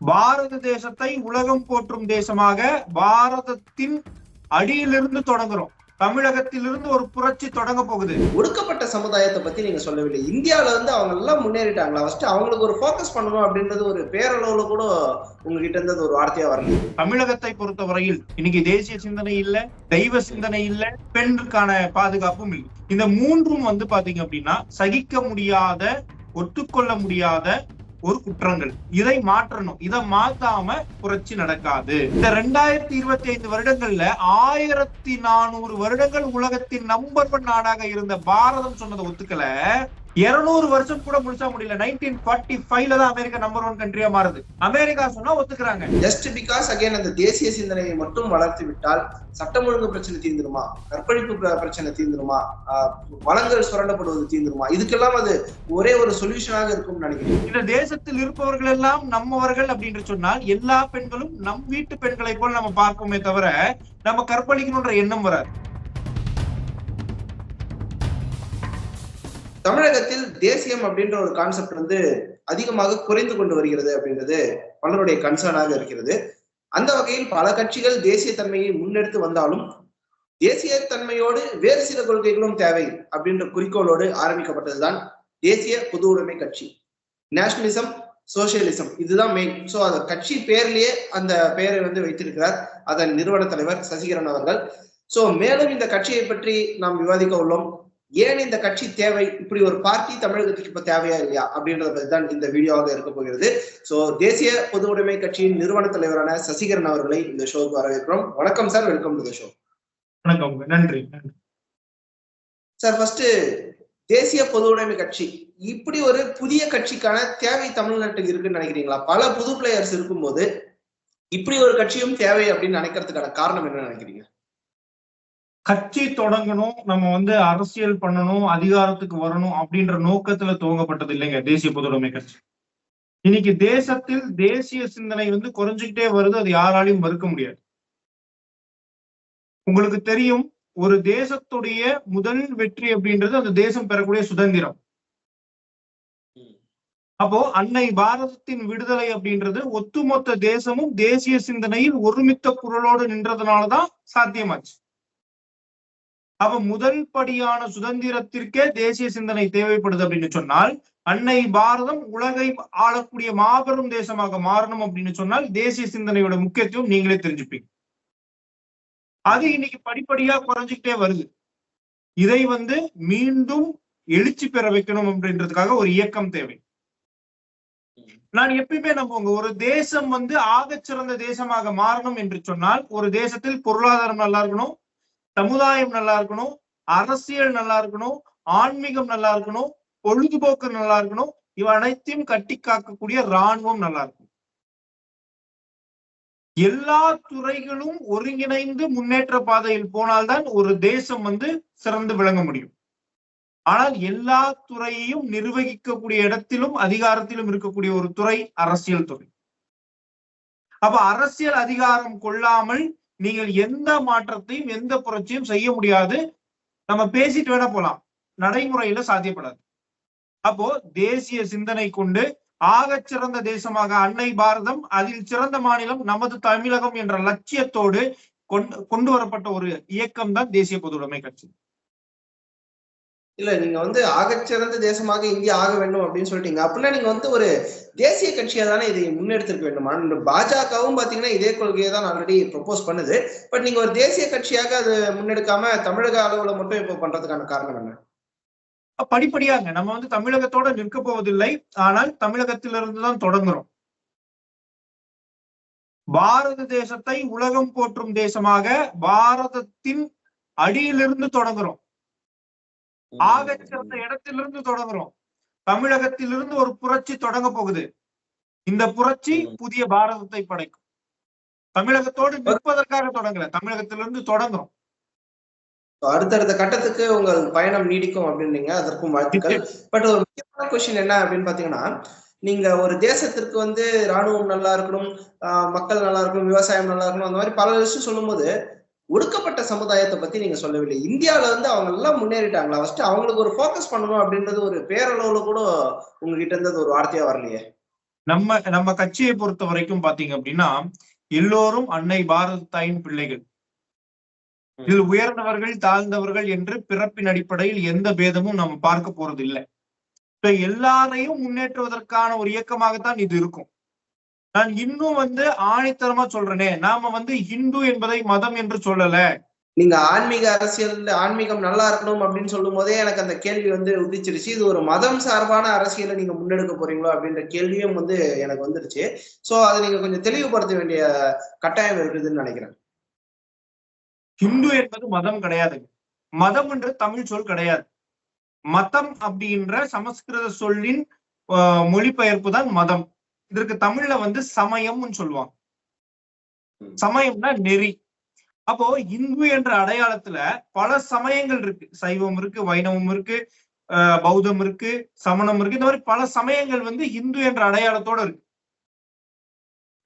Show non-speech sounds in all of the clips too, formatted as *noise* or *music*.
பாரத தேசத்தை உலகம் போற்றும் தேசமாக பாரதத்தின் அடியிலிருந்து தொடங்குறோம். தமிழகத்திலிருந்து ஒரு புரட்சி தொடங்க போகுது. ஒடுக்கப்பட்ட சமுதாயத்தை பத்தி நீங்க சொல்லவில்லை. இந்தியாவில வந்து அவங்க எல்லாம் முன்னேறிட்டாங்களா? ஃபர்ஸ்ட் அவங்களுக்கு ஒரு ஃபோக்கஸ் பண்ணணும் அப்படின்றது ஒரு பேரளவுல கூட உங்ககிட்ட இருந்து ஒரு வார்த்தையா வரல தமிழகத்தை பொறுத்தவரையில் இன்னைக்கு தேசிய சிந்தனை இல்ல தெய்வ சிந்தனை இல்ல பெண்ணுக்கான பாதுகாப்பும் இல்லை. இந்த மூன்றும் வந்து பாத்தீங்க அப்படின்னா சகிக்க முடியாத ஒத்துக்கொள்ள முடியாத ஒரு குற்றங்கள். இதை மாற்றணும். இதை மாத்தாம புரட்சி நடக்காது. இந்த ரெண்டாயிரத்தி இருபத்தி ஐந்து வருடங்கள்ல ஆயிரத்தி நானூறு வருடங்கள் உலகத்தின் நம்பர் ஒன் நாடாக இருந்த பாரதம் சொன்னதை ஒத்துக்கல. இருநூறு வருஷம் கூட முடிச்சா முடியல. நைன்டீன் ஃபார்ட்டி ஃபைவ்ல தான் அமெரிக்கா நம்பர் ஒன் கண்ட்ரியா மாறுது. அமெரிக்கா சொன்னா ஒத்துக்கிறாங்க. ஜஸ்ட் பிகாஸ் அகைன் அந்த தேசிய சிந்தனையை மட்டும் வளர்த்து விட்டால் சட்டம் ஒழுங்கு பிரச்சனை தீர்ந்துருமா? கற்பழிப்பு பிர- பிரச்சனை தீர்ந்துருமா? ஆஹ் வளங்கள் சுரண்டப்படுவது தீர்ந்துருமா? இதுக்கெல்லாம் அது ஒரே ஒரு சொல்யூஷனாக இருக்கும்னு நினைக்கிறேன். இந்த தேசத்தில் இருப்பவர்கள் எல்லாம் நம்மவர்கள் அப்படின்னு சொன்னால் எல்லா பெண்களும் நம் வீட்டு பெண்களை போல் நம்ம பார்ப்போமே தவிர நம்ம கற்பழிக்கணும்ன்ற எண்ணம் வராது. தமிழகத்தில் தேசியம் அப்படின்ற ஒரு கான்செப்ட் வந்து அதிகமாக குறைந்து கொண்டு வருகிறது அப்படின்றது பலருடைய கன்சர்னாக இருக்கிறது. அந்த வகையில் பல கட்சிகள் தேசிய தன்மையை முன்னெடுத்து வந்தாலும் தேசிய தன்மையோடு வேறு சில கொள்கைகளும் தேவை அப்படின்ற குறிக்கோளோடு ஆரம்பிக்கப்பட்டதுதான் தேசிய பொது உடைமை கட்சி. நேஷனலிசம் சோசியலிசம் இதுதான் மெயின் ஸோ அந்த கட்சி பேர்லயே அந்த பெயரை வந்து வைத்திருக்கிறார் அதன் நிறுவன தலைவர் சசிகரன் அவர்கள். ஸோ மேலும் இந்த கட்சியை பற்றி நாம் விவாதிக்க உள்ளோம். ஏன் இந்த கட்சி தேவை? இப்படி ஒரு பார்ட்டி தமிழகத்துக்கு இப்ப தேவையா இல்லையா? அப்படின்றத பத்தி தான் இந்த வீடியோவாக இருக்க போகிறது. சோ தேசிய பொது உடைமை கட்சியின் நிறுவன தலைவரான சசிகரன் அவர்களை இந்த ஷோவுக்கு வரவேற்கிறோம். வணக்கம் சார் வெல்கம் டு ஷோ வணக்கம். நன்றி. நன்றி. சார் ஃபர்ஸ்ட் தேசிய பொது உடைமை கட்சி. இப்படி ஒரு புதிய கட்சிக்கான தேவை தமிழ்நாட்டுக்கு இருக்குன்னு நினைக்கிறீங்களா? பல புது பிளேயர்ஸ் இருக்கும்போது இப்படி ஒரு கட்சியும் தேவை அப்படின்னு நினைக்கிறதுக்கான காரணம் என்ன நினைக்கிறீங்க? கட்சி தொடங்கணும் நம்ம வந்து அரசியல் பண்ணணும் அதிகாரத்துக்கு வரணும் அப்படின்ற நோக்கத்துல துவங்கப்பட்டது இல்லைங்க தேசிய பொதுவுடைமை கட்சி. இன்னைக்கு தேசத்தில் தேசிய சிந்தனை வந்து குறைஞ்சுக்கிட்டே வருது அது யாராலையும் மறுக்க முடியாது. உங்களுக்கு தெரியும் ஒரு தேசத்துடைய முதல் வெற்றி அப்படின்றது அந்த தேசம் பெறக்கூடிய சுதந்திரம். அப்போ அன்னை பாரதத்தின் விடுதலை அப்படின்றது ஒட்டுமொத்த தேசமும் தேசிய சிந்தனையில் ஒருமித்த குரலோடு நின்றதுனாலதான் சாத்தியமாச்சு. அவ முதல் படியான சுதந்திரத்திற்கே தேசிய சிந்தனை தேவைப்படுது அப்படின்னு சொன்னால் அன்னை பாரதம் உலகை ஆளக்கூடிய மாபெரும் தேசமாக மாறணும் அப்படின்னு சொன்னால் தேசிய சிந்தனையோட முக்கியத்துவம் நீங்களே தெரிஞ்சுப்பீங்க. அது இன்னைக்கு படிப்படியா குறைஞ்சிக்கிட்டே வருது. இதை வந்து மீண்டும் எழுச்சி பெற வைக்கணும் அப்படின்றதுக்காக ஒரு இயக்கம் தேவை. நான் எப்பயுமே நம்புவாங்க ஒரு தேசம் வந்து ஆகச்சிறந்த தேசமாக மாறணும் என்று சொன்னால் ஒரு தேசத்தில் பொருளாதாரம் நல்லா இருக்கணும் சமுதாயம் நல்லா இருக்கணும் அரசியல் நல்லா இருக்கணும் ஆன்மீகம் நல்லா இருக்கணும் பொழுதுபோக்கு நல்லா இருக்கணும் இவ அனைத்தையும் கட்டி காக்கக்கூடிய ராணுவம் நல்லா இருக்கும் எல்லா துறைகளும் ஒருங்கிணைந்து முன்னேற்ற பாதையில் போனால்தான் ஒரு தேசம் வந்து சிறந்து விளங்க முடியும். ஆனால் எல்லா துறையையும் நிர்வகிக்கக்கூடிய இடத்திலும் அதிகாரத்திலும் இருக்கக்கூடிய ஒரு துறை அரசியல் துறை. அப்ப அரசியல் அதிகாரம் கொள்ளாமல் நீங்கள் எந்த மாற்றத்தையும் எந்த புரட்சியும் செய்ய முடியாது. நம்ம பேசிட்டு வேணா போலாம். நடைமுறையில சாத்தியப்படாது. அப்போ தேசிய சிந்தனை கொண்டு ஆக சிறந்த தேசமாக அன்னை பாரதம் அதில் சிறந்த மாநிலம் நமது தமிழகம் என்ற லட்சியத்தோடு கொண்டு கொண்டு வரப்பட்ட ஒரு இயக்கம் தான் தேசிய பொதுவுடைமை கட்சி. இல்ல நீங்க வந்து ஆகச்சிறந்த தேசமாக இந்தியா ஆக வேண்டும் அப்படின்னு சொல்லிட்டீங்க. அப்படின்னா நீங்க வந்து ஒரு தேசிய கட்சியா தானே இதை முன்னெடுத்திருக்க வேண்டுமா. பாஜகவும் பாத்தீங்கன்னா இதே கொள்கையை தான் ஆல்ரெடி ப்ரொபோஸ் பண்ணுது. பட் நீங்க ஒரு தேசிய கட்சியாக அது முன்னெடுக்காம தமிழக அளவுல மட்டும் இப்போ பண்றதுக்கான காரணம் என்ன? படிப்படியாங்க. நம்ம வந்து தமிழகத்தோட நிற்க போவதில்லை. ஆனால் தமிழகத்திலிருந்து தான் தொடங்குறோம். பாரத தேசத்தை உலகம் போற்றும் தேசமாக பாரதத்தின் அடியிலிருந்து தொடங்குறோம். ஆகச் சிறந்த இடத்திலிருந்து தொடங்குறோம். தமிழகத்திலிருந்து ஒரு புரட்சி தொடங்க போகுது. இந்த புரட்சி புதிய பாரதத்தை படைக்கும். தமிழகத்தோடு நிற்பதற்காக தொடங்கல. தமிழகத்திலிருந்து தொடங்குறோம். அடுத்தடுத்த கட்டத்துக்கு உங்கள் பயணம் நீடிக்கும் அப்படின்னீங்க அதற்கும் வாழ்த்துக்கள். பட் ஒரு முக்கியமான கொஸ்டின் என்ன அப்படின்னு பாத்தீங்கன்னா நீங்க ஒரு தேசத்திற்கு வந்து ராணுவம் நல்லா இருக்கணும் மக்கள் நல்லா இருக்கணும் விவசாயம் நல்லா இருக்கணும் அந்த மாதிரி பல விஷயம் சொல்லும்போது ஒடுக்கப்பட்ட சமுதாயத்தை பத்தி நீங்க சொல்லவில்லை. இந்தியாவில வந்து அவங்க எல்லாம் முன்னேறிட்டாங்களா? ஃபர்ஸ்ட் அவங்களுக்கு ஒரு ஃபோக்கஸ் பண்ணணும் அப்படின்றது ஒரு பேரளவுல கூட உங்ககிட்ட இருந்து அது ஒரு வார்த்தையா வரலையே. நம்ம நம்ம கட்சியை பொறுத்த வரைக்கும் பாத்தீங்க அப்படின்னா எல்லோரும் அன்னை பாரத தாயின் பிள்ளைகள். இதில் உயர்ந்தவர்கள் தாழ்ந்தவர்கள் என்று பிறப்பின் அடிப்படையில் எந்த பேதமும் நம்ம பார்க்க போறது இல்லை இப்ப எல்லாரையும் முன்னேற்றுவதற்கான ஒரு இயக்கமாகத்தான் இது இருக்கும். நான் இன்னும் வந்து ஆணித்தரமா சொல்றேனே. நாம வந்து இந்து என்பதை மதம் என்று சொல்லல. நீங்க ஆன்மீக அரசியல் ஆன்மீகம் நல்லா இருக்கணும் அப்படின்னு சொல்லும் போதே எனக்கு அந்த கேள்வி வந்து உதிச்சிருச்சு. இது ஒரு மதம் சார்பான அரசியலை நீங்க முன்னெடுக்க போறீங்களோ அப்படின்ற கேள்வியும் வந்து எனக்கு வந்துருச்சு. சோ அதை நீங்க கொஞ்சம் தெளிவுபடுத்த வேண்டிய கட்டாயம் இருக்குதுன்னு நினைக்கிறேன். ஹிந்து என்பது மதம் கிடையாது. மதம் என்று தமிழ் சொல் கிடையாது. மதம் அப்படின்ற சமஸ்கிருத சொல்லின் மொழிபெயர்ப்பு தான் மதம். இதற்கு தமிழ்ல வந்து சமயம்னு சொல்லுவாங்க. சமயம்னா நெறி. அப்போ இந்து என்ற அடையாளத்துல பல சமயங்கள் இருக்கு. சைவம் இருக்கு வைணவம் இருக்கு பௌத்தம் இருக்கு சமணம் இருக்கு. இந்த மாதிரி பல சமயங்கள் வந்து இந்து என்ற அடையாளத்தோட இருக்கு.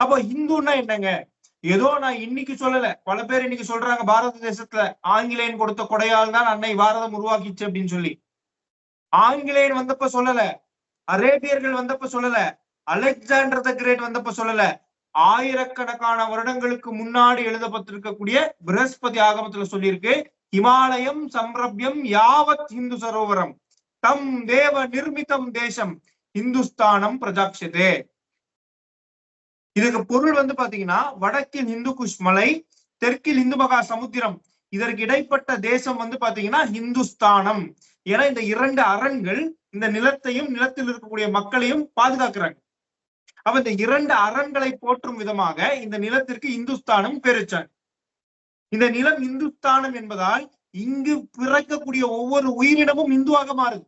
அப்போ இந்துன்னா என்னங்க? ஏதோ நான் இன்னைக்கு சொல்லல. பல பேர் இன்னைக்கு சொல்றாங்க பாரத தேசத்துல ஆங்கிலேயன் கொடுத்த கொடையால் தான் அன்னை பாரதம் உருவாக்கிச்சு அப்படின்னு சொல்லி. ஆங்கிலேயன் வந்தப்ப சொல்லல. அரேபியர்கள் வந்தப்ப சொல்லல. அலெக்சாண்டர் த கிரேட் வந்தப்ப சொல்லல. ஆயிரக்கணக்கான வருடங்களுக்கு முன்னாடி எழுதப்பட்டிருக்கக்கூடிய பிரகஸ்பதி ஆகமத்துல சொல்லியிருக்கு. இமாலயம் சம்ரப்யம் யாவத் இந்து சரோவரம். தம் தேவ நிர்மிதம் தேசம் இந்துஸ்தானம் பிரஜாட்சதே இதுக்கு பொருள் வந்து பாத்தீங்கன்னா வடக்கில் இந்து குஷ் மலை தெற்கில் இந்து மகா சமுத்திரம் இதற்கு இடைப்பட்ட தேசம் வந்து பாத்தீங்கன்னா இந்துஸ்தானம் ஏன்னா இந்த இரண்டு அரண்கள் இந்த நிலத்தையும் நிலத்தில் இருக்கக்கூடிய மக்களையும் பாதுகாக்கிறாங்க. அப்ப இந்த இரண்டு அரண்களை போற்றும் விதமாக இந்த நிலத்திற்கு இந்துஸ்தானம் பெருச்சாங்க இந்த நிலம் இந்துஸ்தானம் என்பதால் இங்கு பிறக்கக்கூடிய ஒவ்வொரு உயிரினமும் இந்துவாக மாறுது.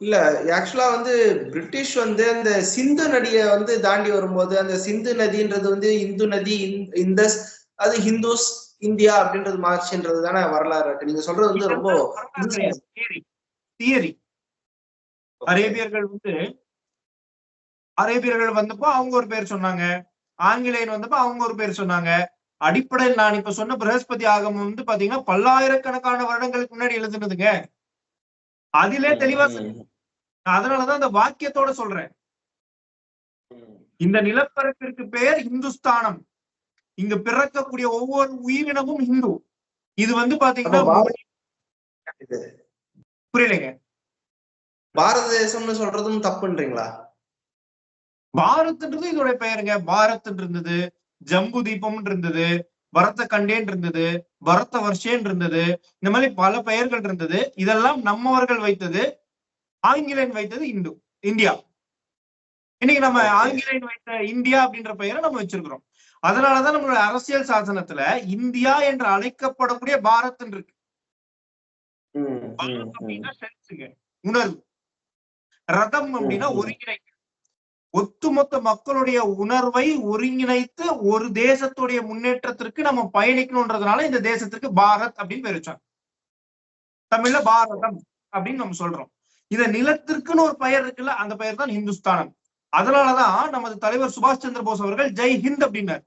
இல்ல ஆக்சுவலா வந்து பிரிட்டிஷ் வந்து அந்த சிந்து நதியை வந்து தாண்டி வரும்போது அந்த சிந்து நதின்றது வந்து இந்து நதி இந்- இந்தஸ் அது ஹிந்துஸ் இந்தியா அப்படின்றது மார்ச்சுன்றது தானே வரலாறு இருக்கு. நீங்க சொல்றது வந்து ரொம்ப தியரி அரேபியர்கள் வந்து அரேபியர்கள் வந்தப்போ அவங்க ஒரு பேர் சொன்னாங்க. ஆங்கிலேயன் வந்தப்போ அவங்க ஒரு பேர் சொன்னாங்க. அடிப்படையில் நான் இப்ப சொன்ன பிரகஸ்பதி ஆகமம் வந்து பாத்தீங்கன்னா பல்லாயிரக்கணக்கான வருடங்களுக்கு முன்னாடி எழுதுனதுங்க. அதிலே தெளிவா அதனாலதான் அந்த வாக்கியத்தோட சொல்றேன். இந்த நிலப்பரப்பிற்கு பெயர் இந்துஸ்தானம். இங்க பிறக்கக்கூடிய ஒவ்வொரு உயிரினமும் இந்து. இது வந்து பாத்தீங்கன்னா புரியலைங்க. பாரத தேசம்னு சொல்றதும் தப்புன்றீங்களா? பாரத்ன்றது இதோட பெயருங்க. பாரத் இருந்தது ஜம்பு தீபம் இருந்தது பரத கண்டேன் இருந்தது பரத வர்ஷேன் இருந்தது இந்த மாதிரி பல பெயர்கள் இருந்தது இதெல்லாம் நம்மவர்கள் வைத்தது ஆங்கிலேயன் வைத்தது இந்து இந்தியா. இன்னைக்கு நம்ம. ஆங்கிலேயன் வைத்த இந்தியா அப்படின்ற பெயரை நம்ம வச்சிருக்கிறோம். அதனாலதான் நம்மளோட அரசியல் சாசனத்துல இந்தியா என்று அழைக்கப்படக்கூடிய பாரத் இருக்கு உணர்வு. ரதம் அப்படின்னா ம். ஒட்டுமொத்த மக்களுடைய உணர்வை ஒருங்கிணைத்து ஒரு தேசத்துடைய முன்னேற்றத்திற்கு நம்ம பயணிக்கணும்ன்றதுனால இந்த தேசத்துக்கு பாரத் அப்படின்னு பேர் வச்சாங்க. தமிழ்ல பாரதம் அப்படின்னு நம்ம சொல்றோம். இந்த நிலத்திற்குன்னு ஒரு பெயர் இருக்குல்ல அந்த பெயர் தான் இந்துஸ்தானம் அதனாலதான் நமது தலைவர் சுபாஷ் சந்திர போஸ் அவர்கள் ஜெய் ஹிந்த் அப்படின்னார்.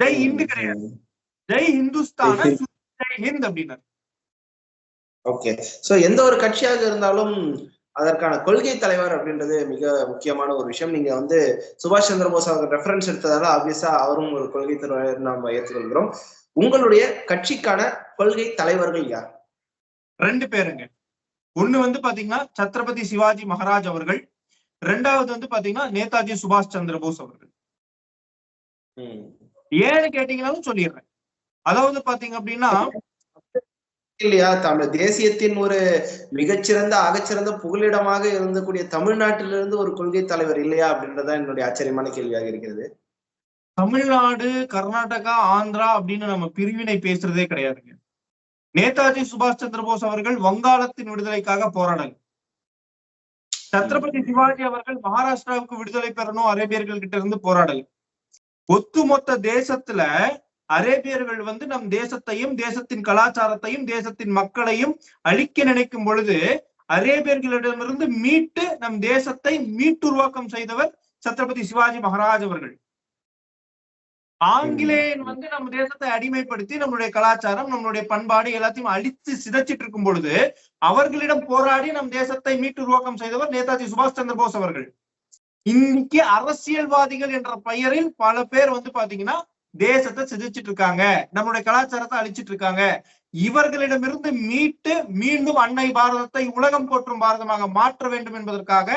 ஜெய் ஹிந்த் கிடையாது. ஜெய் ஹிந்துஸ்தான ஜெய் ஹிந்த் அப்படின்னார். ஓகே. சோ எந்த ஒரு கட்சியாக இருந்தாலும் அதற்கான கொள்கை தலைவர் அப்படின்றது மிக முக்கியமான ஒரு விஷயம். நீங்க வந்து சுபாஷ் சந்திர போஸ் அவர் ரெஃபரன்ஸ் எடுத்ததால ஆப்வியஸா அவரும் ஒரு கொள்கை தலைவர் நாம் ஏற்றுக்கொள்கிறோம் உங்களுடைய கட்சிக்கான கொள்கை தலைவர்கள் யார்? ரெண்டு பேருங்க. ஒண்ணு வந்து பாத்தீங்கன்னா சத்ரபதி சிவாஜி மகாராஜ் அவர்கள். ரெண்டாவது வந்து பாத்தீங்கன்னா நேதாஜி சுபாஷ் சந்திர போஸ் அவர்கள். ஏன்னு கேட்டீங்கன்னாலும் சொல்லிடுறேன். அதாவது பாத்தீங்க அப்படின்னா இல்லையா? தமிழ் தேசியத்தின் ஒரு மிகச்சிறந்த ஆகச்சிறந்த புகலிடமாக இருந்தக்கூடிய தமிழ்நாட்டிலிருந்து ஒரு கொள்கை தலைவர் இல்லையா? அப்படின்றதான் என்னுடைய ஆச்சரியமான கேள்வியாக இருக்கிறது. தமிழ்நாடு கர்நாடகா ஆந்திரா அப்படின்னு நம்ம பிரிவினை பேசுறதே கிடையாதுங்க. நேதாஜி சுபாஷ் சந்திர போஸ் அவர்கள் வங்காளத்தின் விடுதலைக்காக போராடல். சத்ரபதி சிவாஜி அவர்கள் மகாராஷ்டிராவுக்கு விடுதலை பெறணும் அரேபியர்கள் கிட்ட இருந்து போராடல். ஒத்துமொத்த தேசத்துல அரேபியர்கள் வந்து நம் தேசத்தையும் தேசத்தின் கலாச்சாரத்தையும் தேசத்தின் மக்களையும் அழிக்க நினைக்கும் பொழுது அரேபியர்களிடமிருந்து மீட்டு நம் தேசத்தை மீட்டுருவாக்கம் செய்தவர் சத்ரபதி சிவாஜி மகாராஜ் அவர்கள். ஆங்கிலேயன் வந்து நம்ம தேசத்தை அடிமைப்படுத்தி நம்மளுடைய கலாச்சாரம் நம்மளுடைய பண்பாடு எல்லாத்தையும் அழித்து சிதைச்சிட்டு இருக்கும் பொழுது அவர்களிடம் போராடி நம் தேசத்தை மீட்டு உருவாக்கம் செய்தவர் நேதாஜி சுபாஷ் சந்திர போஸ் அவர்கள். இன்னைக்கு அரசியல்வாதிகள் என்ற பெயரில் பல பேர் வந்து பாத்தீங்கன்னா தேசத்தை சிதைச்சிட்டு இருக்காங்க நம்மளுடைய கலாச்சாரத்தை அழிச்சிட்டு இருக்காங்க இவர்களிடமிருந்து மீட்டு மீண்டும் அன்னை பாரதத்தை உலகம் போற்றும் பாரதமாக மாற்ற வேண்டும் என்பதற்காக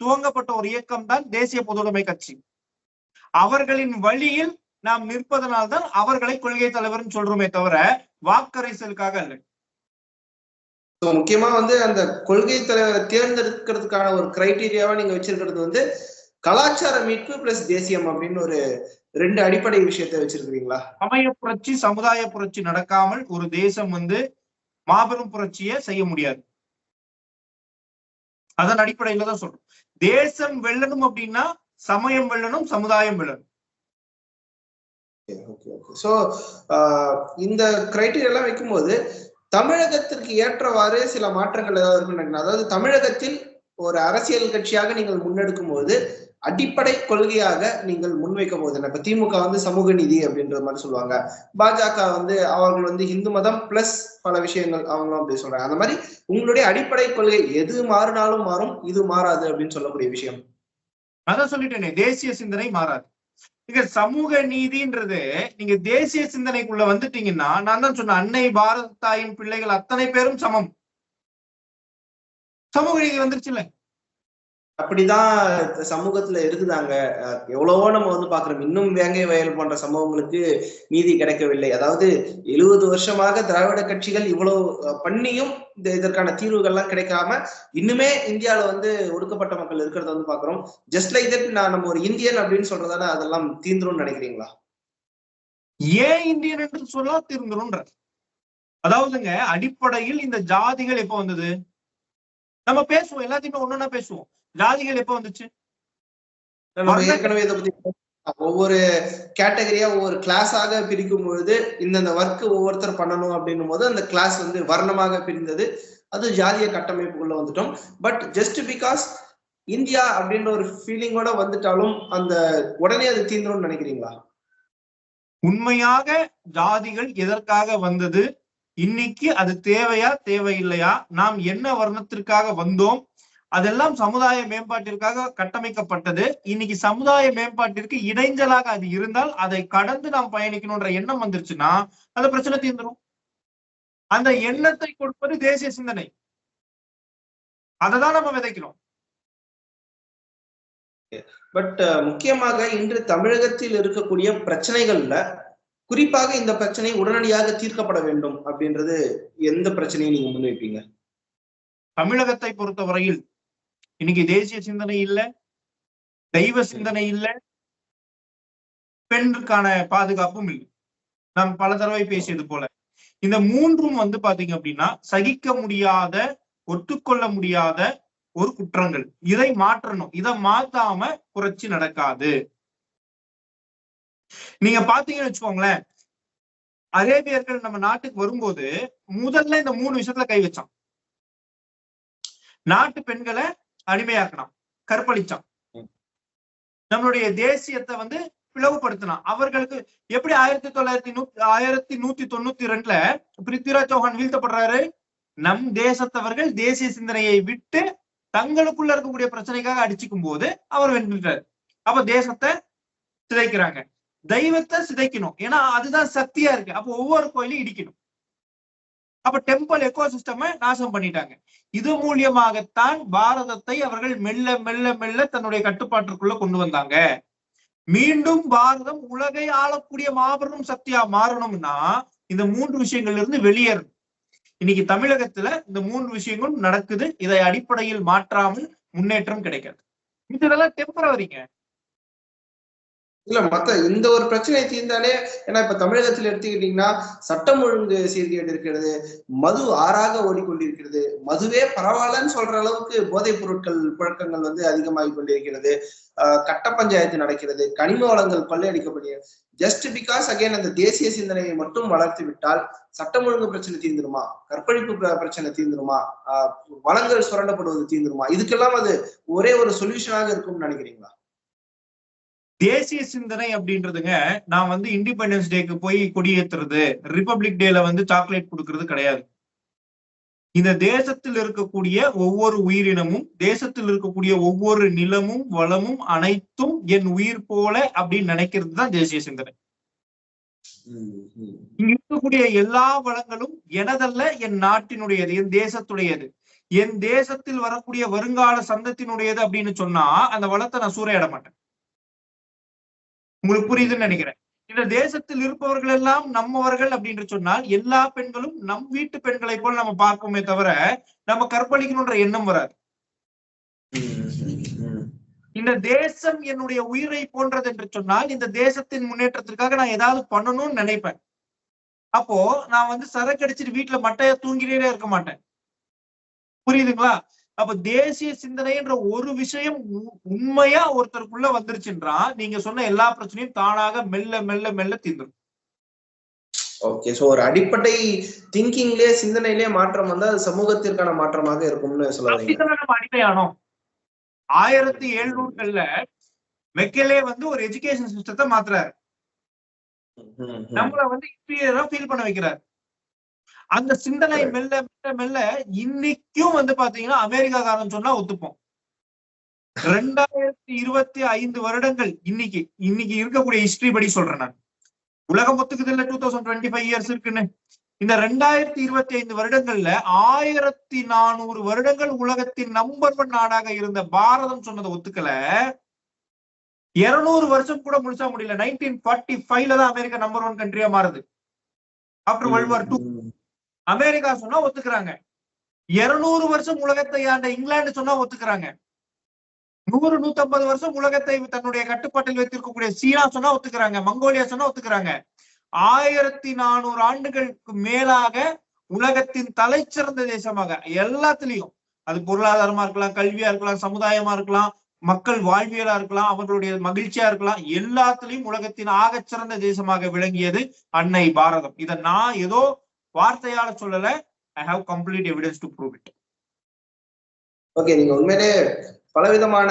துவங்கப்பட்ட ஒரு இயக்கம் தான் தேசிய பொதுவுடைமை கட்சி. அவர்களின் வழியில் நாம் நிற்பதனால்தான் அவர்களை கொள்கை தலைவர்னு சொல்றோமே தவிர வாக்கரைசலுக்காக அல்ல. முக்கியமா வந்து அந்த கொள்கை தலைவரை தேர்ந்தெடுக்கிறதுக்கான ஒரு கிரைட்டீரியாவா நீங்க வச்சிருக்கிறது வந்து கலாச்சார மீட்பு பிளஸ் தேசியம் அப்படின்னு ஒரு ரெண்டு அடிப்படை விஷயத்தை வச்சிருக்கிறீங்களா? சமய புரட்சி சமுதாய புரட்சி நடக்காமல் ஒரு தேசம் வந்து மாபெரும் புரட்சியை செய்ய முடியாது. அதன் அடிப்படையில தான் சொல்றோம். தேசம் வெல்லணும் அப்படின்னா சமயம் வெல்லணும் சமுதாயம் வெல்லணும். ஸோ இந்த கிரைட்டீரியா எல்லாம் வைக்கும்போது தமிழகத்திற்கு ஏற்றவாறு சில மாற்றங்கள் ஏதாவது இருக்குன்னு அதாவது தமிழகத்தில் ஒரு அரசியல் கட்சியாக நீங்கள் முன்னெடுக்கும் போது அடிப்படை கொள்கையாக நீங்கள் முன்வைக்கும் போது இப்ப திமுக வந்து சமூக நீதி அப்படின்ற மாதிரி சொல்லுவாங்க. பாஜக வந்து அவர்கள் வந்து இந்து மதம் பிளஸ் பல விஷயங்கள் அவங்களும் அப்படி சொல்றாங்க. அந்த மாதிரி உங்களுடைய அடிப்படை கொள்கை எது மாறினாலும் மாறும் இது மாறாது அப்படின்னு சொல்லக்கூடிய விஷயம். அதான் சொல்லிட்டேனே தேசிய சிந்தனை மாறாது. இங்க சமூக நீதின்றது நீங்க தேசிய சிந்தனைக்குள்ள வந்துட்டீங்கன்னா நான் தான் சொன்னேன் அன்னை பாரத தாயின் பிள்ளைகள் அத்தனை பேரும் சமம். சமூக நீதி வந்துருச்சுல்ல. அப்படிதான் சமூகத்துல இருக்குதாங்க. அஹ் எவ்வளவோ நம்ம வந்து பாக்குறோம் இன்னும் வேங்கை வயல் போன்ற சம்பவங்களுக்கு நீதி கிடைக்கவில்லை. அதாவது எழுபது வருஷமாக திராவிட கட்சிகள் இவ்வளவு பண்ணியும் இந்த இதற்கான தீர்வுகள்லாம் கிடைக்காம இன்னுமே இந்தியால வந்து ஒடுக்கப்பட்ட மக்கள் இருக்கிறத வந்து பாக்குறோம் ஜஸ்ட் லைக் தட் நான் நம்ம ஒரு இந்தியன் அப்படின்னு சொல்றதால அதெல்லாம் தீர்ந்துரும்னு நினைக்கிறீங்களா? ஏன் இந்தியன் என்று சொல்ல தீர்ந்துரும்ன்ற அதாவதுங்க அடிப்படையில் இந்த ஜாதிகள் எப்ப வந்தது? நம்ம பேசுவோம். எல்லாத்தையுமே ஒன்னொன்னா பேசுவோம். ஜாதிகள் எப்ப வந்துச்சு. ஒவ்வொரு கேட்டகரியா ஒவ்வொரு கிளாஸாக பிரிக்கும் பொழுது இந்தந்த ஒர்க் ஒவ்வொருத்தர் பண்ணணும் அப்படின்னும் போது அந்த கிளாஸ் வந்து வர்ணமாக பிரிந்தது. அது ஜாதிய கட்டமைப்புக்குள்ள வந்துட்டோம். பட் ஜஸ்ட் பிகாஸ் இந்தியா அப்படின்ற ஒரு ஃபீலிங்கோட வந்துட்டாலும் அந்த உடனே அது தீந்துரும்னு நினைக்கிறீங்களா? உண்மையாக ஜாதிகள் எதற்காக வந்தது? இன்னைக்கு அது தேவையா தேவையில்லையா? நாம் என்ன வர்ணத்திற்காக வந்தோம்? அதெல்லாம் சமுதாய மேம்பாட்டிற்காக கட்டமைக்கப்பட்டது. இன்னைக்கு சமுதாய மேம்பாட்டிற்கு இடைஞ்சலாக அது இருந்தால் அதை கடந்து நாம் பயணிக்கணும்ன்ற எண்ணம் வந்துருச்சுன்னா அந்த பிரச்சனை தீர்ந்துரும். அந்த எண்ணத்தை கொடுப்பது தேசிய சிந்தனை. அதை தான் நம்ம விதைக்கிறோம். பட் முக்கியமாக இன்று தமிழகத்தில் இருக்கக்கூடிய பிரச்சனைகள்ல குறிப்பாக இந்த பிரச்சனை உடனடியாக தீர்க்கப்பட வேண்டும் அப்படின்றது எந்த பிரச்சனையை நீங்க முன்வைப்பீங்க? தமிழகத்தை பொறுத்தவரையில் இன்னைக்கு தேசிய சிந்தனை இல்ல தெய்வ சிந்தனை இல்ல பெண்ணுக்கான பாதுகாப்பும் இல்லை. நாம் பல தடவை பேசியது போல. இந்த மூன்றும் வந்து பாத்தீங்க அப்படின்னா சகிக்க முடியாத ஒத்துக்கொள்ள முடியாத ஒரு குற்றங்கள். இதை மாற்றணும். இதை மாத்தாம புரட்சி நடக்காது. நீங்க பாத்தீங்கன்னு வச்சுக்கோங்களேன் அரேபியர்கள் நம்ம நாட்டுக்கு வரும்போது முதல்ல இந்த மூணு விஷயத்துல கை வச்சான். நாட்டு பெண்களை அடிமையாக்கினான் கற்பழிச்சான் நம்மளுடைய தேசியத்தை வந்து பிளவுபடுத்தினான் அவர்களுக்கு எப்படி ஆயிரத்தி தொள்ளாயிரத்தி நூத்தி ஆயிரத்தி நூத்தி தொண்ணூத்தி ரெண்டுல பிருத்விராஜ் சௌஹான் வீழ்த்தப்படுறாரு? நம் தேசத்தவர்கள் தேசிய சிந்தனையை விட்டு தங்களுக்குள்ள இருக்கக்கூடிய பிரச்சனைக்காக அடிச்சுக்கும் போது அவர் வென்றுட்டார். அப்ப தேசத்தை சிதைக்கிறாங்க. தெய்வத்தை சிதைக்கணும். ஏன்னா அதுதான் சக்தியா இருக்கு. அப்போ ஒவ்வொரு கோயிலையும் இடிக்கணும். அப்ப டெம்பிள் எக்கோ சிஸ்டமை நாசம் பண்ணிட்டாங்க. இது மூலியமாகத்தான் பாரதத்தை அவர்கள் மெல்ல மெல்ல மெல்ல தன்னுடைய கட்டுப்பாட்டிற்குள்ள கொண்டு வந்தாங்க. மீண்டும் பாரதம் உலகை ஆளக்கூடிய மாபெரும் சக்தியா மாறணும்னா இந்த மூன்று விஷயங்கள்ல இருந்து வெளியேறணும். இன்னைக்கு தமிழகத்துல இந்த மூன்று விஷயங்களும் நடக்குது. இதை அடிப்படையில் மாற்றாமல் முன்னேற்றம் கிடைக்காது இதெல்லாம் டெம்பரவரிங்க இல்ல மத்த இந்த ஒரு பிரச்சனை தீர்ந்தாலே ஏன்னா இப்ப தமிழகத்தில் எடுத்துக்கிட்டீங்கன்னா சட்டம் ஒழுங்கு சீர்கேடு இருக்கிறது மது ஆறாக ஓடிக்கொண்டிருக்கிறது மதுவே பரவாயில்லன்னு சொல்ற அளவுக்கு போதைப் பொருட்கள் புழக்கங்கள் வந்து அதிகமாகி கொண்டிருக்கிறது ஆஹ் கட்ட பஞ்சாயத்து நடக்கிறது கனிம வளங்கள் கொள்ளையடிக்கப்படுகிறது. ஜஸ்ட் பிகாஸ் அகைன் அந்த தேசிய சிந்தனையை மட்டும் வளர்த்து விட்டால் சட்டம் ஒழுங்கு பிரச்சனை தீர்ந்துருமா? கற்பழிப்பு பிரச்சனை தீர்ந்துருமா? வளங்கள் சுரண்டப்படுவது தீர்ந்துருமா? இதுக்கெல்லாம் அது ஒரே ஒரு சொல்யூஷனாக இருக்கும்னு நினைக்கிறீங்களா? தேசிய சிந்தனை அப்படின்றதுங்க நான் வந்து இண்டிபெண்டன்ஸ் டேக்கு போய் கொடியேத்துறது ரிபப்ளிக் டேல வந்து சாக்லேட் கொடுக்கறது கிடையாது. இந்த தேசத்தில் இருக்கக்கூடிய ஒவ்வொரு உயிரினமும் தேசத்தில் இருக்கக்கூடிய ஒவ்வொரு நிலமும் வளமும் அனைத்தும் என் உயிர் போல அப்படின்னு நினைக்கிறது தான் தேசிய சிந்தனை. இங்க இருக்கக்கூடிய எல்லா வளங்களும் எனதல்ல என் நாட்டினுடையது என் தேசத்துடையது. என் தேசத்தில் வரக்கூடிய வருங்கால சந்தத்தினுடையது அப்படின்னு சொன்னா அந்த வளத்தை நான் சூறையாட மாட்டேன். உங்களுக்கு புரியுதுன்னு நினைக்கிறேன். இந்த தேசத்தில் இருப்பவர்கள் எல்லாம் நம்மவர்கள் அப்படின்னு சொன்னால் எல்லா பெண்களும் நம் வீட்டு பெண்களை போல் நம்ம பார்ப்போமே தவிர நம்ம கற்பழிக்கணும்ன்ற எண்ணம் வராது. இந்த தேசம் என்னுடைய உயிரை போன்றது என்று சொன்னால் இந்த தேசத்தின் முன்னேற்றத்திற்காக நான் ஏதாவது பண்ணணும்னு நினைப்பேன். அப்போ நான் வந்து சரக்கு அடிச்சிட்டு வீட்டுல மட்டையா தூங்கிட்டே இருக்க மாட்டேன். புரியுதுங்களா? அப்ப தேசிய சிந்தனைன்ற ஒரு விஷயம் உண்மையா ஒருத்தருக்குள்ள வந்துருச்சுன்றா நீங்க சொன்ன எல்லா பிரச்சனையும் தானாக மெல்ல மெல்ல மெல்ல தீர்ந்துடும் ஓகே சோ ஒரு அடிப்படை திங்கிங்லயே சிந்தனையிலே மாற்றம் வந்தா அது சமூகத்திற்கான மாற்றமாக இருக்கும்னு சொல்ல வரீங்க. அப்படித்தானே நம்ம அடிமையானோம் ஆயிரத்தி எழுநூறுகள்ல மெக்கலே வந்து ஒரு எஜுகேஷன் சிஸ்டத்தை மாத்துறாரு. நம்மள வந்து இன்டீரியரா ஃபீல் பண்ண வைக்கிறார். அந்த சிந்தனை மெல்ல மெல்ல மெல்ல இன்னைக்கும் வந்து பாத்தீங்கன்னா அமெரிக்காக்காரன் சொன்னா ஒத்துப்போம். *laughs* ரெண்டாயிரத்தி இருபத்தி ஐந்து வருடங்கள் இன்னைக்கு இன்னைக்கு இருக்கக்கூடிய ஹிஸ்டரி படி சொல்றேன் நான். உலகம் ஒத்துக்குது இல்ல two thousand twenty five years இருக்குன்னு. இந்த ரெண்டாயிரத்தி இருபத்தி ஐந்து வருடங்கள்ல ஆயிரத்தி நானூறு வருடங்கள் உலகத்தின் நம்பர் ஒன் நாடாக இருந்த பாரதம் சொன்னதை ஒத்துக்கல. இருநூறு வருஷம் கூட முழுசா முடியல. நைன்டீன் ஃபார்ட்டி ஃபைவ்ல தான் அமெரிக்கா நம்பர் ஒன் கண்ட்ரியா மாறுது. After world war two America சொன்னா ஒத்துக்கிறாங்க. இருநூறு வருஷம் உலகத்தை ஆண்ட இங்கிலாந்து சொன்னா ஒத்துக்கிறாங்க. நூறு நூத்தம்பது வருஷம் உலகத்தை தன்னுடைய கட்டுப்பாட்டில் வைத்திருக்கக்கூடிய சீனா சொன்னா ஒத்துக்கிறாங்க. மங்கோலியா சொன்னா ஒத்துக்கிறாங்க. ஆயிரத்தி நானூறு ஆண்டுகளுக்கு மேலாக உலகத்தின் தலைச்சிறந்த தேசமாக எல்லாத்துலயும். அது பொருளாதாரமா இருக்கலாம் கல்வியா இருக்கலாம் சமுதாயமா இருக்கலாம் மக்கள் வாழ்வியலா இருக்கலாம் அவர்களுடைய மகிழ்ச்சியா இருக்கலாம் எல்லாத்துலயும் உலகத்தின் ஆகச் சிறந்த தேசமாக விளங்கியது அன்னை பாரதம். இதை நான் ஏதோ வார்த்தையால சொல்லல. I have complete evidence to prove it okay நீங்க உண்மையிலே பலவிதமான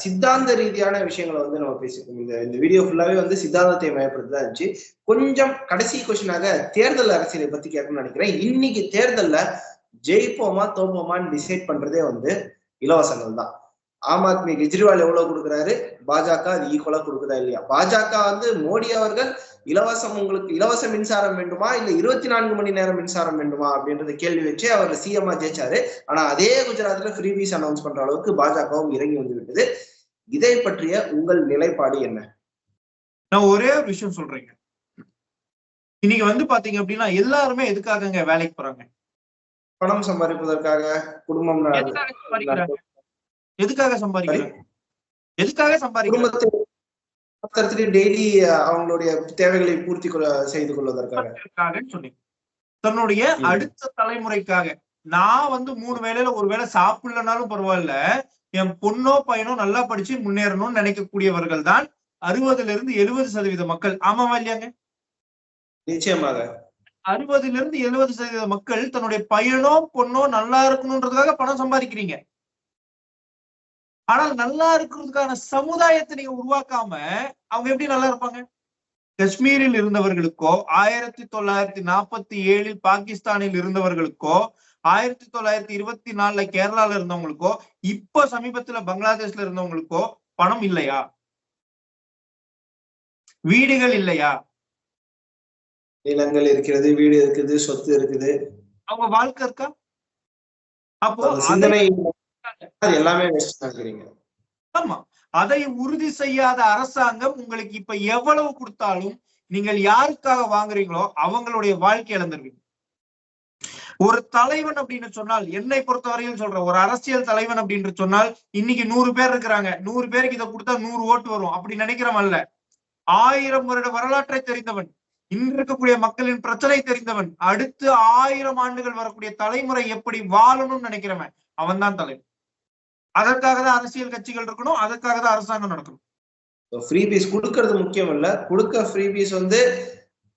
சித்தாந்த ரீதியான விஷயங்களை வந்து நம்ம பேசிருக்கோம் இந்த இந்த வீடியோ ஃபுல்லாவே வந்து சித்தாந்தத்தை மையப்படுத்தி தான் இருந்துச்சு. கொஞ்சம் கடைசி கொஸ்டினாக தேர்தல் அரசியலை பத்தி கேட்கணும்னு நினைக்கிறேன். இன்னைக்கு தேர்தல்ல ஜெயிப்போமா தோப்போமான்னு டிசைட் பண்றதே வந்து இலவசங்கள் தான் ஆம் ஆத்மி கெஜ்ரிவால் எவ்வளவு கொடுக்குறாரு? பாஜக அது ஈக்குவலா கொடுக்குதா இல்லையா? பாஜக வந்து மோடி அவர்கள் இலவசம் உங்களுக்கு இலவச மின்சாரம் வேண்டுமா? இல்ல இருபத்தி நான்கு மணி நேரம் மின்சாரம் வேண்டுமா? அப்படின்றத கேள்வி வச்சு அவர் சிஎம்ஆ ஜெயிச்சாரு. ஆனா அதே குஜராத்ல ஃப்ரீபீஸ் அனௌன்ஸ் பண்ற அளவுக்கு பாஜகவும் இறங்கி வந்து விட்டது. இதை பற்றிய உங்கள் நிலைப்பாடு என்ன? நான் ஒரே ஒரு விஷயம் சொல்றேங்க. இன்னைக்கு வந்து பாத்தீங்க அப்படின்னா எல்லாருமே எதுக்காகங்க வேலைக்கு போறாங்க? பணம் சம்பாதிப்பதற்காக குடும்பம் எதுக்காக சம்பாதிக்கிறாங்க எதுக்காக குடும்பத்தை டெய்லி அவங்களுடைய தேவைகளை பூர்த்தி செய்து கொள்வதற்காக. சொன்னீங்க தன்னுடைய. அடுத்த தலைமுறைக்காக. நான் வந்து மூணு வேளையில ஒரு வேளை சாப்பிடலனாலும் பரவாயில்ல. என் பொண்ணோ பையனோ நல்லா படிச்சு முன்னேறணும்னு நினைக்கக்கூடியவர்கள் தான் அறுபதுல இருந்து எழுபது சதவீத மக்கள். ஆமாவா இல்லையாங்க? நிச்சயமாக. அறுபதுல இருந்து எழுபது சதவீத மக்கள் தன்னுடைய பையனோ பொண்ணோ நல்லா இருக்கணும்ன்றதுக்காக பணம் சம்பாதிக்கிறீங்க. ஆனால் நல்லா இருக்கிறதுக்கான சமுதாயத்தை நீங்க உருவாக்காம அவங்க எப்படி நல்லா இருப்பாங்க? காஷ்மீரில் இருந்தவர்களுக்கோ ஆயிரத்தி தொள்ளாயிரத்தி நாற்பத்தி ஏழில் பாகிஸ்தானில் இருந்தவர்களுக்கோ ஆயிரத்தி தொள்ளாயிரத்தி இருபத்தி நாலுல கேரளால இருந்தவங்களுக்கோ இப்ப சமீபத்துல பங்களாதேஷ்ல இருந்தவங்களுக்கோ பணம் இல்லையா? வீடுகள் இல்லையா? நிலங்கள் இருக்கிறது வீடு இருக்குது சொத்து இருக்குது. அவங்க வாழ்க்கை இருக்கா? அப்போ சிந்தனை அது எல்லாமே வேஸ்ட் ஆமா. அதை உறுதி செய்யாத அரசாங்கம் உங்களுக்கு இப்ப எவ்வளவு கொடுத்தாலும் நீங்கள் யாருக்காக வாங்குறீங்களோ அவங்களுடைய வாழ்க்கை இழந்துருவீங்க. ஒரு தலைவன் அப்படின்னு சொன்னால் என்னை பொறுத்தவரையும் சொல்றேன் ஒரு அரசியல் தலைவன் அப்படின்னு சொன்னால் இன்னைக்கு நூறு பேர் இருக்கிறாங்க. நூறு பேருக்கு இதை கொடுத்தா நூறு ஓட்டு வரும். அப்படி நினைக்கிறவன் அல்ல. ஆயிரம் வருட வரலாற்றை தெரிந்தவன் இன்று இருக்கக்கூடிய மக்களின் பிரச்சனை தெரிந்தவன் அடுத்து ஆயிரம் ஆண்டுகள் வரக்கூடிய தலைமுறை எப்படி வாழணும்னு நினைக்கிறவன் அவன் தான் தலைவன். அதற்காக தான் அரசியல் கட்சிகள் இருக்கணும் அதற்காக தான் அரசாங்கம் நடக்கணும். ஃப்ரீ பீஸ் கொடுக்கறது முக்கியம் இல்ல கொடுக்க ஃப்ரீ பீஸ் வந்து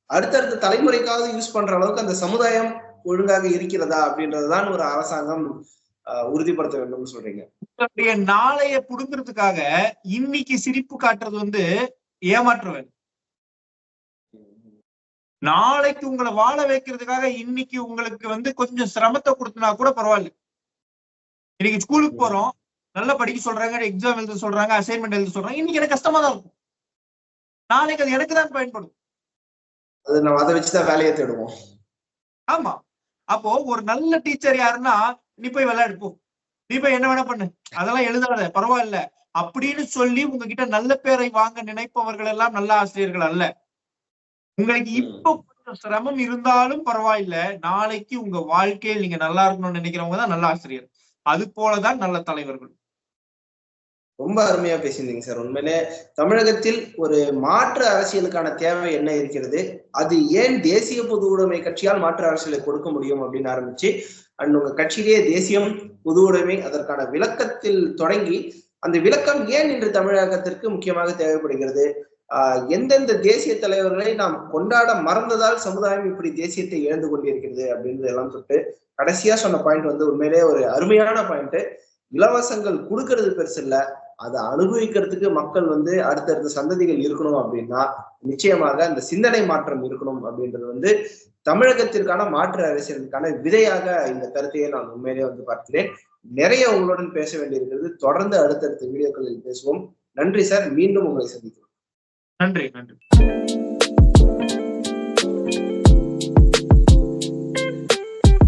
அடுத்தடுத்த தலைமுறைக்காவது யூஸ் பண்ற அளவுக்கு அந்த சமுதாயம் ஒழுங்காக இருக்கிறதா அப்படின்றதுதான் ஒரு அரசாங்கம் உறுதிப்படுத்த வேண்டும் சொல்றீங்க. உங்களுடைய நாளைய புடுங்கிறதுக்காக இன்னைக்கு சிரிப்பு காட்டுறது வந்து ஏமாற்ற வேலை நாளைக்கு உங்களை வாழ வைக்கிறதுக்காக இன்னைக்கு உங்களுக்கு வந்து கொஞ்சம் சிரமத்தை கொடுத்தனா கூட பரவாயில்ல. இன்னைக்கு ஸ்கூலுக்கு போறோம் நல்லா படிக்க சொல்றாங்க எக்ஸாம் எழுத சொல்றாங்க அசைன்மெண்ட் எழுத சொல்றாங்க. இன்னைக்கு எனக்கு கஷ்டமா தான் இருக்கும். நாளைக்கு அது எனக்கு தான் பயன்படும். அது நம்ம அதை வச்சுதான் வேலையை தேடுவோம். ஆமா. அப்போ ஒரு நல்ல டீச்சர் யாருன்னா நீ போய் விளையாடு போ. நீ போய் என்ன வேணா பண்ணு. அதெல்லாம் எழுதாத பரவாயில்ல. அப்படின்னு சொல்லி உங்ககிட்ட நல்ல பேரை வாங்க நினைப்பவர்கள் எல்லாம் நல்ல ஆசிரியர்கள் அல்ல. உங்களுக்கு இப்போ கொஞ்சம் சிரமம் இருந்தாலும் பரவாயில்ல. நாளைக்கு உங்க வாழ்க்கையில் நீங்க நல்லா இருக்கணும்னு நினைக்கிறவங்க தான் நல்ல ஆசிரியர். அது போலதான் நல்ல தலைவர்கள். ரொம்ப அருமையா பேசியிருந்தீங்க சார். உண்மையிலே தமிழகத்தில் ஒரு மாற்று அரசியலுக்கான தேவை என்ன இருக்கிறது? அது ஏன் தேசிய பொது உடைமை கட்சியால் மாற்று அரசியலை கொடுக்க முடியும் அப்படின்னு ஆரம்பிச்சு அண்ட் உங்க கட்சியிலேயே தேசியம் பொது உடைமை அதற்கான விளக்கத்தில் தொடங்கி அந்த விளக்கம் ஏன் இன்று தமிழகத்திற்கு முக்கியமாக தேவைப்படுகிறது? ஆஹ் எந்தெந்த தேசிய தலைவர்களை நாம் கொண்டாட மறந்ததால் சமுதாயம் இப்படி தேசியத்தை இழந்து கொண்டிருக்கிறது அப்படின்றது எல்லாம் தொட்டு கடைசியா சொன்ன பாயிண்ட் வந்து உண்மையிலே ஒரு அருமையான பாயிண்ட் இலவசங்கள் கொடுக்கறது பெருசு இல்லை. அதை அனுபவிக்கிறதுக்கு மக்கள் வந்து அடுத்தடுத்த சந்ததிகள் இருக்கணும் அப்படின்னா நிச்சயமாக அந்த சிந்தனை மாற்றம் இருக்கணும் அப்படின்றது வந்து தமிழகத்திற்கான மாற்று அரசியலுக்கான விதையாக இந்த கருத்தையை நான் உண்மையிலேயே வந்து பார்க்கிறேன். நிறைய உங்களுடன் பேச வேண்டியிருக்கிறது. தொடர்ந்து அடுத்தடுத்த வீடியோக்களில் பேசுவோம். நன்றி சார். மீண்டும் உங்களை சந்திக்கிறோம். நன்றி நன்றி.